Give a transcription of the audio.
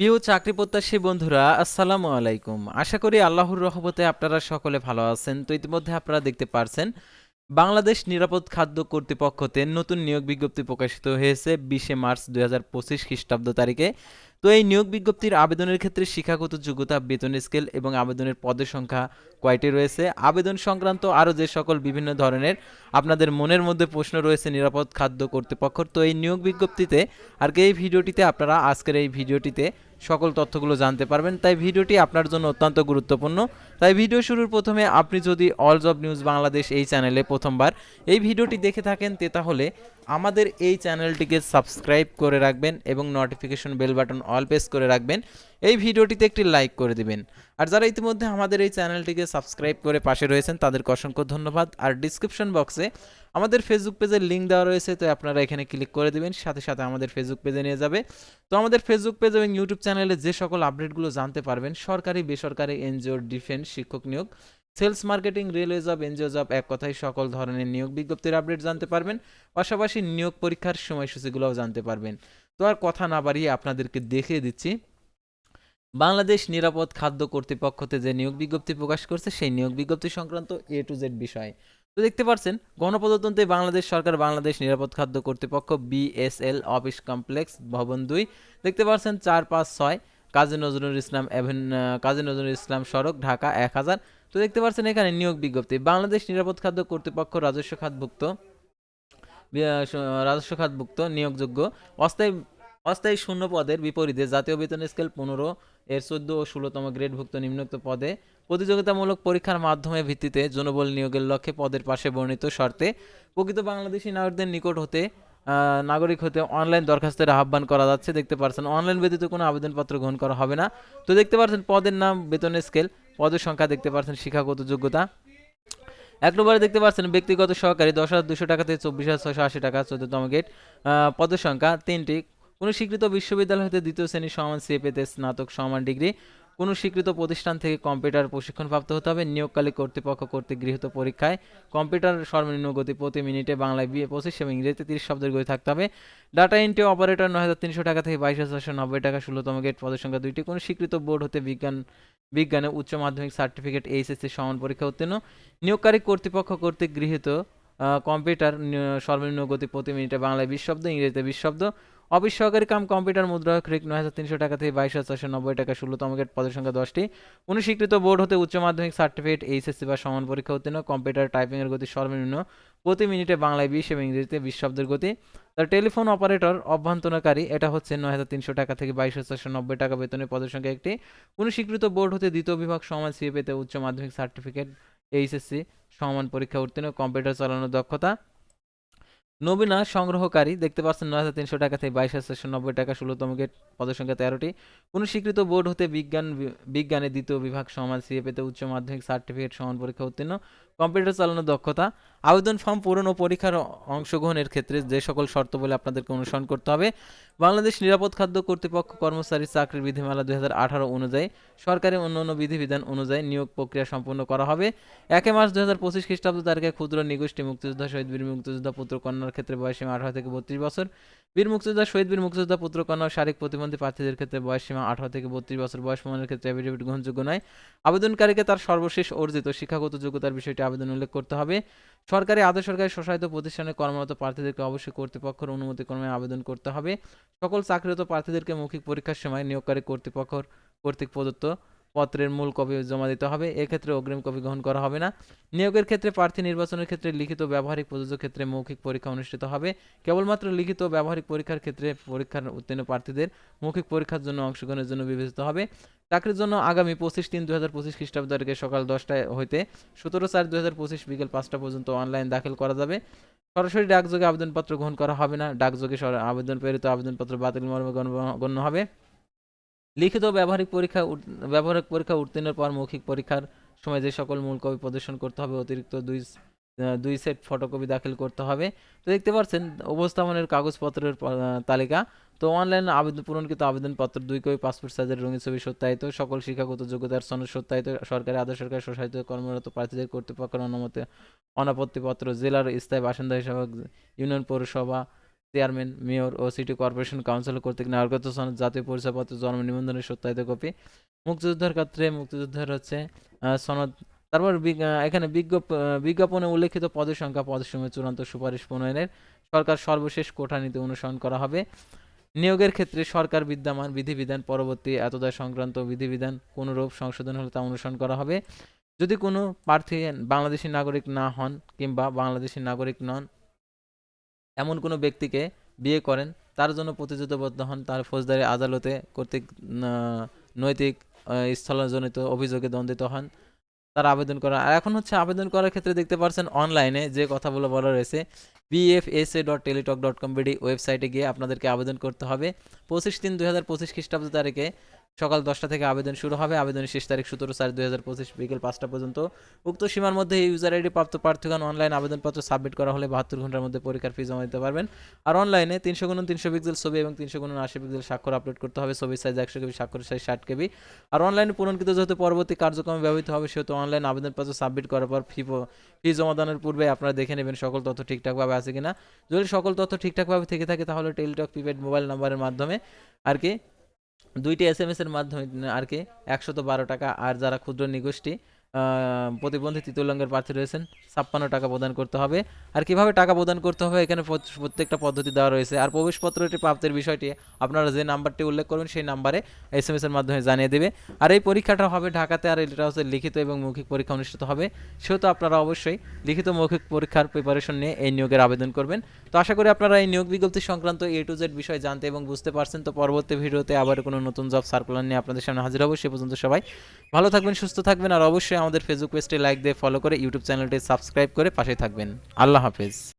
প্রিয় চাকরি প্রত্যাশী বন্ধুরা, আসসালামু আলাইকুম। আশা করি আল্লাহর রহমতে আপনারা সকলে ভালো আছেন। তো ইতিমধ্যে আপনারা দেখতে পারছেন, বাংলাদেশ নিরাপদ খাদ্য কর্তৃপক্ষতে নতুন নিয়োগ বিজ্ঞপ্তি প্রকাশিত হয়েছে বিশে মার্চ দুই হাজার পঁচিশ খ্রিস্টাব্দ তারিখে। তো এই নিয়োগ বিজ্ঞপ্তির আবেদনের ক্ষেত্রে শিক্ষাগত যোগ্যতা, বেতন স্কেল এবং আবেদনের পদের সংখ্যা কয়টি রয়েছে? আবেদন সংক্রান্ত আরও যে সকল বিভিন্ন ধরনের আপনাদের মনের মধ্যে প্রশ্ন রয়েছে নিরাপদ খাদ্য কর্তৃপক্ষর তো এই নিয়োগ বিজ্ঞপ্তিতে আর কি এই ভিডিওটিতে আপনারা আজকের এই ভিডিওটিতে সকল তথ্যগুলো জানতে পারবেন। তাই ভিডিওটি আপনার জন্য অত্যন্ত গুরুত্বপূর্ণ। তাই ভিডিও শুরুর প্রথমে আপনি যদি অল জব নিউজ বাংলাদেশ এই চ্যানেলে প্রথমবার এই ভিডিওটি দেখে থাকেন, তে তাহলে আমাদের এই চ্যানেলটিকে সাবস্ক্রাইব করে রাখবেন এবং notification bell button all press করে রাখবেন। এই ভিডিওটিতে একটি লাইক করে দিবেন। আর যারা ইতিমধ্যে আমাদের এই চ্যানেলটিকে সাবস্ক্রাইব করে পাশে রয়েছেন, তাদেরকে অসংখ্য ধন্যবাদ। আর ডিসক্রিপশন বক্সে আমাদের ফেসবুক পেজের লিঙ্ক দেওয়া রয়েছে, তো আপনারা এখানে ক্লিক করে দিবেন, সাথে সাথে আমাদের ফেসবুক পেজে নিয়ে যাবে। তো আমাদের ফেসবুক পেজ এবং ইউটিউব চ্যানেলে যে সকল আপডেটগুলো জানতে পারবেন, সরকারি, বেসরকারি এনজিও ডিফেন্স শিক্ষক নিয়োগ sales marketing railway job NGO job এক কথায় সকল ধরনের নিয়োগ বিজ্ঞপ্তির আপডেট জানতে পারবেন। পাশাপাশি নিয়োগ পরীক্ষার সময়সূচিগুলোও জানতে পারবেন। তো আর কথা না বাড়িয়ে আপনাদেরকে দেখিয়ে দিচ্ছি, বাংলাদেশ নিরাপদ খাদ্য কর্তৃপক্ষতে যে নিয়োগ বিজ্ঞপ্তি প্রকাশ করছে, সেই নিয়োগ বিজ্ঞপ্তি সংক্রান্ত এ টু জেড বিষয়। তো দেখতে পাচ্ছেন গণপ্রজাতন্ত্রে বাংলাদেশ সরকার বাংলাদেশ নিরাপদ খাদ্য কর্তৃপক্ষ বিএসএল অফিস কমপ্লেক্স ভবন দুই। দেখতে পাচ্ছেন চার পাঁচ ছয়, কাজী নজরুল ইসলাম কাজী নজরুল ইসলাম সড়ক, ঢাকা এক হাজার। তো দেখতে পাচ্ছেন এখানে নিয়োগ বিজ্ঞপ্তি, বাংলাদেশ নিরাপদ খাদ্য কর্তৃপক্ষ রাজস্ব খাতভুক্ত রাজস্ব খাতভুক্ত, নিয়োগযোগ্য। অস্থায়ী অস্থায়ী শূন্য পদের বিপরীতে জাতীয় বেতন স্কেল পনেরো এর চোদ্দ ও ষোলোতম গ্রেডভুক্ত নিম্নোক্ত পদে প্রতিযোগিতামূলক পরীক্ষার মাধ্যমে ভিত্তিতে জনবল নিয়োগের লক্ষ্যে পদের পাশে বর্ণিত শর্তে প্রকৃত বাংলাদেশি নাগরিকদের নিকট হতে নাগরিক হতে অনলাইন দরখাস্তের আহ্বান করা যাচ্ছে। দেখতে পাচ্ছেন অনলাইন ব্যতীত কোনো আবেদনপত্র গ্রহণ করা হবে না। তো দেখতে পাচ্ছেন পদের নাম বেতনের স্কেল, পদের সংখ্যা, দেখতে পাচ্ছেন শিক্ষাগত যোগ্যতা। এক নম্বরে দেখতে পাচ্ছেন ব্যক্তিগত সহকারী দশ হাজার দুশো টাকা থেকে চব্বিশ হাজার ছশো আশি টাকা, চোদ্দতম গেট পদের সংখ্যা তিনটি। কোনো স্বীকৃত বিশ্ববিদ্যালয় হতে দ্বিতীয় শ্রেণির সমান সিএপিতে স্নাতক সমান ডিগ্রি। কোনো স্বীকৃত প্রতিষ্ঠান থেকে কম্পিউটার প্রশিক্ষণপ্রাপ্ত হতে হবে। নিয়োগকালী কর্তৃপক্ষ কর্তৃক গৃহীত পরীক্ষায় কম্পিউটার সর্বনিম্ন গতি প্রতি মিনিটে বাংলায় বিয়ে পঁচিশ এবং ইংরেজিতে তিরিশ শব্দের গতি থাকতে হবে। ডাটা এন্ট্রি অপারেটর নয় হাজার তিনশো টাকা থেকে বাইশ হাজার ছশো নব্বই টাকা ষোলোতম গেট পদের সংখ্যা দুইটি। কোনো স্বীকৃত বোর্ড হতে বিজ্ঞান, বিজ্ঞানে উচ্চ মাধ্যমিক সার্টিফিকেট এইচএসসি সমান পরীক্ষা উত্তীর্ণ। নিয়োগকারী কর্তৃপক্ষ কর্তৃক গৃহীত কম্পিউটার সর্বনিম্ন গতি প্রতি মিনিটে বাংলায় বিশ শব্দ, ইংরেজিতে বিশ শব্দ। অফিস সহকারী কাম কম্পিউটার মুদ্রা ক্রিক নয় হাজার তিনশো টাকা থেকে বাইশ হাজার ছশো নব্বই টাকা ষোলোতম গেট পদের সংখ্যা দশটি। কোনো স্বীকৃত বোর্ড হতে উচ্চ মাধ্যমিক সার্টিফিকেট, এইচএসসি বা সমান পরীক্ষা উত্তীর্ণ, কম্পিউটার টাইপিংয়ের গতি সর্বনিম্ন প্রতি মিনিটে বাংলায় বিশ এবং ইংরেজিতে বিশ শব্দের গতি। তার টেলিফোন অপারেটর অভ্যন্তরকারী এটা হচ্ছে নয় হাজার তিনশো টাকা থেকে বাইশ হাজার ছশো নব্বই টাকা বেতনের পদের সংখ্যা একটি। কোনো স্বীকৃত বোর্ড হতে দ্বিতীয় বিভাগ সমান সিএপিতে উচ্চ মাধ্যমিক সার্টিফিকেট, এইচএসসি, সমান পরীক্ষা উত্তীর্ণ, কম্পিউটার চালানোর দক্ষতা। নবীনা সংগ্রহকারী, দেখতে পাচ্ছেন নয় হাজার তিনশো টাকা থেকে বাইশ হাজার নব্বই টাকা ষোলোতম গেট, পদের সংখ্যা তেরোটি। কোনো স্বীকৃত বোর্ড হতে বিজ্ঞান বিজ্ঞানের বিজ্ঞানে দ্বিতীয় বিভাগ সমান সিএপিতে উচ্চ মাধ্যমিক, সার্টিফিকেট, সমান পরীক্ষা উত্তীর্ণ। কম্পিউটার চালানোর দক্ষতা, আবেদন ফর্ম পূরণ ও পরীক্ষার অংশগ্রহণের ক্ষেত্রে যে সকল শর্ত বলে আপনাদেরকে অনুসরণ করতে হবে, বাংলাদেশ নিরাপদ খাদ্য কর্তৃপক্ষ কর্মচারী চাকরির বিধিমালা দুই হাজার আঠারো অনুযায়ী, সরকারি অন্যান্য বিধিবিধান অনুযায়ী নিয়োগ প্রক্রিয়া সম্পন্ন করা হবে। একে মার্চ দুই হাজার পঁচিশ খ্রিস্টাব্দ তারিখে ক্ষুদ্র নিগোষ্ঠী মুক্তিযোদ্ধা শহীদ বীর মুক্তিযোদ্ধা পুত্র কন্যার ক্ষেত্রে বয়সীমা আঠারো থেকে বত্রিশ বছর, বীর মুক্তিযোদ্ধা শহীদ বীর মুক্তিযোদ্ধা পুত্র কন্যা শারীরিক প্রতিবন্ধী প্রার্থীদের ক্ষেত্রে বয়সীমা আঠারো থেকে বত্রিশ বছর বয়স প্রমাণের ক্ষেত্রে অ্যাফিডেভিট গ্রহণযোগ্য নয়। আবেদনকারীকে তার সর্বশেষ অর্জিত শিক্ষাগত যোগ্যতার বিষয়টি আবেদন উল্লেখ করতে হবে। সরকারি আধা সরকারি স্বশাসিত প্রতিষ্ঠানে কর্মরত প্রার্থীদেরকে অবশ্যই কর্তৃপক্ষের অনুমতি ক্রমে আবেদন করতে হবে। সকল চাকরিরত প্রার্থীদেরকে মৌখিক পরীক্ষার সময় নিয়োগকারী কর্তৃপক্ষ কর্তৃক প্রদত্ত পত্রের মূল কপি জমা দিতে হবে। এক্ষেত্রে অগ্রিম কপি গ্রহণ করা হবে না। নিয়োগের ক্ষেত্রে প্রার্থী নির্বাচনের ক্ষেত্রে লিখিত ব্যবহারিক প্রযোজ্য ক্ষেত্রে মৌখিক পরীক্ষা অনুষ্ঠিত হবে। কেবলমাত্র লিখিত ব্যবহারিক পরীক্ষার ক্ষেত্রে পরীক্ষার উত্তীর্ণ প্রার্থীদের মৌখিক পরীক্ষার জন্য অংশগ্রহণের জন্য বিবেচিত হবে। চাকরির জন্য আগামী পঁচিশ তিন দু হাজার পঁচিশ খ্রিস্টাব্দ তারিখে সকাল দশটায় হইতে সতেরো চার দু হাজার পঁচিশ বিকেল পাঁচটা পর্যন্ত অনলাইন দাখিল করা যাবে। সরাসরি ডাকযোগে আবেদনপত্র গ্রহণ করা হবে না। ডাকযোগে আবেদন প্রেরিত আবেদনপত্র বাতিল মর্মে গণ্য হবে। লিখিত ব্যবহারিক পরীক্ষা ব্যবহারিক পরীক্ষা উত্তীর্ণের পর মৌখিক পরীক্ষার সময় যে সকল মূল কপি প্রদর্শন করতে হবে, অতিরিক্ত দুই দুই সেট ফটোকপি দাখিল করতে হবে। তো দেখতে পাচ্ছেন উপস্থাপনের কাগজপত্রের তালিকা। তো অনলাইন আবেদন, পূরণকৃত আবেদনপত্র, দুই কপি, পাসপোর্ট সাইজের রঙিন ছবি সত্যায়িত, সকল শিক্ষাগত যোগ্যতার সনদ সত্যায়িত, সরকারি আধা সরকারি স্বশাসিত কর্মরত প্রার্থীদের কর্তৃপক্ষের অনুমতি অনাপত্তিপত্র জেলার স্থায়ী বাসিন্দা হিসাবে, ইউনিয়ন পৌরসভা চেয়ারম্যান, মেয়র ও সিটি কর্পোরেশন কাউন্সিল কর্তৃক নাগরিকত্ব সনদ, জাতীয় পরিচয়পত্র, জন্ম নিবন্ধনের সত্যায়িত কপি, মুক্তিযোদ্ধার ক্ষেত্রে মুক্তিযোদ্ধার হচ্ছে সনদ। তারপর এখানে বিজ্ঞপ বিজ্ঞাপনে উল্লেখিত পদের সংখ্যা, পদের পদসমূহের চূড়ান্ত সুপারিশ প্রণয়নের সরকার সর্বশেষ কোঠা নীতি অনুসরণ করা হবে। নিয়োগের ক্ষেত্রে সরকার বিদ্যমান বিধিবিধান পরবর্তী এতদায় সংক্রান্ত বিধিবিধান কোনরূপ সংশোধন হলে তা অনুসরণ করা হবে। যদি কোনো প্রার্থী বাংলাদেশী নাগরিক না হন কিংবা বাংলাদেশী নাগরিক নন এমন কোনো ব্যক্তিকে বিয়ে করেন, তার জন্য প্রতিযোগিতাবদ্ধ হন, তার ফৌজদারি আদালতে কর্তৃক নৈতিক স্থলজনিত অভিযোগে দণ্ডিত হন, তার আবেদন করা। আর এখন হচ্ছে আবেদন করার ক্ষেত্রে দেখতে পাচ্ছেন অনলাইনে যে কথাগুলো বলা রয়েছে BFSA dot Teletalk dot com BD ওয়েবসাইটে গিয়ে আপনাদেরকে আবেদন করতে হবে। পঁচিশ তিন দুই হাজার পঁচিশ খ্রিস্টাব্দ তারিখে সকাল দশটা থেকে আবেদন শুরু হবে। আবেদনের শেষ তারিখ সতেরো চার দুই হাজার পঁচিশ বিকেল পাঁচটা পর্যন্ত। উক্ত সীমার মধ্যে ইউজার আইডি প্রাপ্ত প্রার্থীগণ অনলাইন আবেদনপত্র সাবমিট করা হলে বাহাত্তর ঘণ্টার মধ্যে পরীক্ষার ফি জমা দিতে পারবেন। আর অনলাইনে তিনশো গুণ তিনশো পিক্সেল ছবি এবং তিনশো গুণ আশি পিক্সেল স্বাক্ষর আপলোড করতে হবে। ছবির সাইজ একশো কেবি, স্বাক্ষরের সাইজ ষাট কেবি। আর অনলাইনে পূরণকৃত যেহেতু পরবর্তী কার্যক্রমে ব্যবহৃত হবে, সেহেতু অনলাইন আবেদনপত্র সাবমিট করার পর ফি ফি জমা দানের পূর্বে আপনারা দেখে নেবেন সকল তথ্য ঠিকঠাকভাবে আছে কিনা। যদি সকল তথ্য ঠিকঠাকভাবে থেকে থাকে, তাহলে টেলিটক প্রিপেড মোবাইল নাম্বারের মাধ্যমে আর কি দুইটি এস এম এস এর মাধ্যমে আর কি একশত বারো টাকা। আর যারা ক্ষুদ্র নিগোষ্ঠী প্রতিবন্ধী তৃতীয়লঙ্গের প্রার্থী রয়েছেন। ছাপ্পান্ন টাকা প্রদান করতে হবে। আর কীভাবে টাকা প্রদান করতে হবে? এখানে প্রত- প্রত্যেকটা পদ্ধতি দেওয়া রয়েছে। আর প্রবেশপত্রটি প্রাপ্তির বিষয়টি আপনারা যে নাম্বারটি উল্লেখ করবেন, সেই নাম্বারে এস এম এর মাধ্যমে জানিয়ে দেবে। আর এই পরীক্ষাটা হবে ঢাকাতে, আর এটা হচ্ছে লিখিত এবং মৌখিক পরীক্ষা অনুষ্ঠিত হবে। সেহেতু আপনারা অবশ্যই লিখিত মৌখিক পরীক্ষার প্রিপারেশন নিয়ে এই নিয়োগের আবেদন করবেন। তো আশা করি আপনারা এই নিয়োগ বিজ্ঞপ্তি সংক্রান্ত এ টু জেড বিষয় জানতে এবং বুঝতে পারছেন। তো পরবর্তী ভিডিওতে আবার কোনো নতুন জব সার্কুলার নিয়ে আপনাদের সামনে হাজির হব। সে পর্যন্ত সবাই ভালো থাকবেন, সুস্থ থাকবেন। আর অবশ্যই আমাদের ফেসবুক পেজটি লাইক দিয়ে ফলো করে ইউটিউব চ্যানেলটি সাবস্ক্রাইব করে পাশে থাকবেন। আল্লাহ হাফেজ।